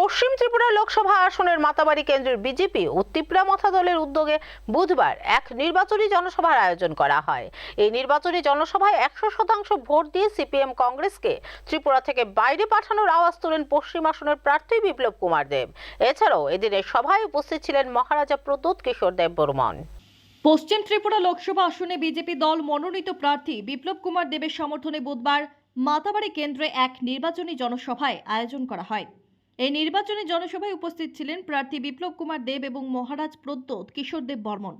পশ্চিম ত্রিপুরা লোকসভা আসনের মাতাবাড়ি কেন্দ্রের বিজেপি ও ত্রিপুরা মথা দলের উদ্যোগে বুধবার এক নির্বাচনী জনসভার আয়োজন করা হয়। এই নির্বাচনী জনসভায় একশো শতাংশ ভোট দিয়ে সিপিএম কংগ্রেসকে ত্রিপুরা থেকে বাইরে পাঠানোর আওয়াজ তোলেন পশ্চিম আসনের প্রার্থী বিপ্লব কুমার দেব। এছাড়াও এদিনের সভায় উপস্থিত ছিলেন মহারাজা প্রদ্যুৎ কিশোর দেব বর্মন। পশ্চিম ত্রিপুরা লোকসভা আসনে বিজেপি দল মনোনীত প্রার্থী বিপ্লব কুমার দেবের সমর্থনে বুধবার মাতাবাড়ি কেন্দ্রে এক নির্বাচনী জনসভায় আয়োজন করা হয়। এই নির্বাচনী জনসভায় উপস্থিত ছিলেন প্রার্থী বিপ্লব কুমার দেব এবং মহারাজ প্রদ্যোৎ কিশোর দেব বর্মন।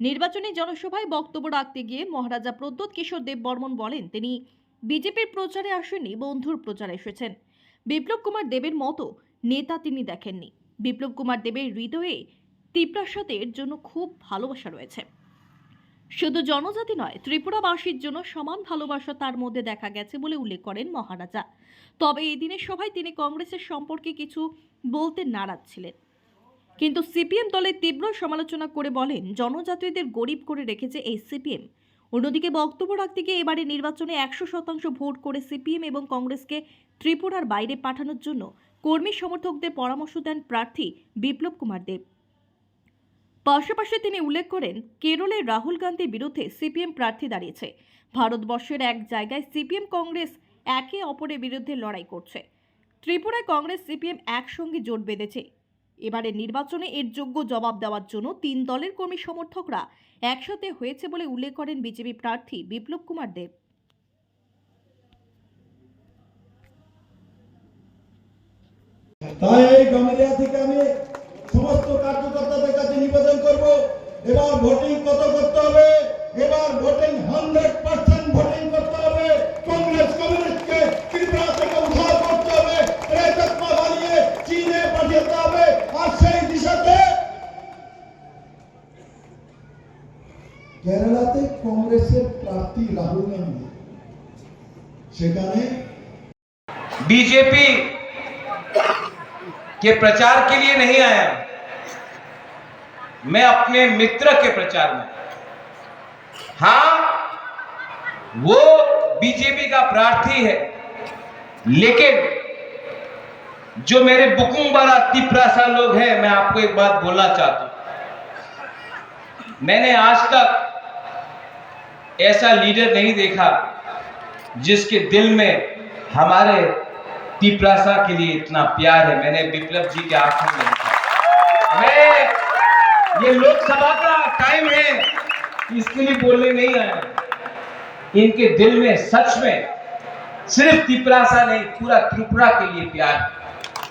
নির্বাচনী জনসভায় বক্তব্য রাখতে গিয়ে মহারাজা প্রদ্যোৎ কিশোর দেব বর্মন বলেন, তিনি বিজেপির প্রচারে আসেননি, বন্ধুর প্রচারে এসেছেন। বিপ্লব কুমার দেবের মতো নেতা তিনি দেখেননি। বিপ্লব কুমার দেবের হৃদয়ে তিপ্রাসাদের জন্য খুব ভালোবাসা রয়েছে। শুধু জনজাতি নয়, ত্রিপুরাবাসীর জন্য সমান ভালোবাসা তার মধ্যে দেখা গেছে বলে উল্লেখ করেন মহারাজা। তবে এই দিনের সভায় তিনি কংগ্রেসের সম্পর্কে কিছু বলতে নারাজ ছিলেন। কিন্তু সিপিএম দলের তীব্র সমালোচনা করে বলেন জনজাতীয়দের গরিব করে রেখেছে এই সিপিএম। অন্যদিকে বক্তব্য রাখতে গিয়ে এবারে নির্বাচনে একশো শতাংশ ভোট করে সিপিএম এবং কংগ্রেসকে ত্রিপুরার বাইরে পাঠানোর জন্য কর্মী সমর্থকদের পরামর্শ দেন প্রার্থী বিপ্লব কুমার দেব। পাশাপাশি তিনি উল্লেখ করেন, কেরলে রাহুল গান্ধীর বিরুদ্ধে সিপিএম প্রার্থী দাঁড়িয়েছে। ভারতবর্ষের এক জায়গায় সিপিএম কংগ্রেস একে অপরের বিরুদ্ধে লড়াই করছে। ত্রিপুরায় কংগ্রেস সিপিএম একসঙ্গে জোট বেঁধেছে। এবারে নির্বাচনে এর যোগ্য জবাব দেওয়ার জন্য তিন দলের কর্মী সমর্থকরা একসাথে হয়েছে বলে উল্লেখ করেন বিজেপি প্রার্থী বিপ্লব কুমার দেব। তাই এই থেকে আমি এবার ভোটিং কত করতে হবে এবার ভোটিং হান্ড্রেড পার্সেন্ট ভোটিং করতে হবে কংগ্রেস কমিউনিস্টকে ত্রিপুরা থেকে উদ্ধার করতে হবে প্রেতত্মা বানিয়ে চীনে পাঠিয়ে দিতে হবে আর সেই দিশাতে কেরালাতে কংগ্রেসের প্রার্থী রাহুল গান্ধী সেখানে बीजेपी के प्रचार के लिए नहीं आया मैं अपने मित्र के प्रचार में। हाँ वो बीजेपी का प्रार्थी है। लेकिन जो मेरे बुकुम तिपरासा लोग हैं, मैं आपको एक बात बोलना चाहता हूँ। मैंने आज तक ऐसा लीडर नहीं देखा जिसके दिल में हमारे तिपरासा के लिए इतना प्यार है। मैंने विप्लव जी के आँखों में देखा। मैं ये लोकसभा का टाइम है इसके लिए बोलने नहीं आए इनके दिल में, सच में सिर्फ़ तिपरासा नहीं, पूरा त्रिपुरा के लिए प्यार। है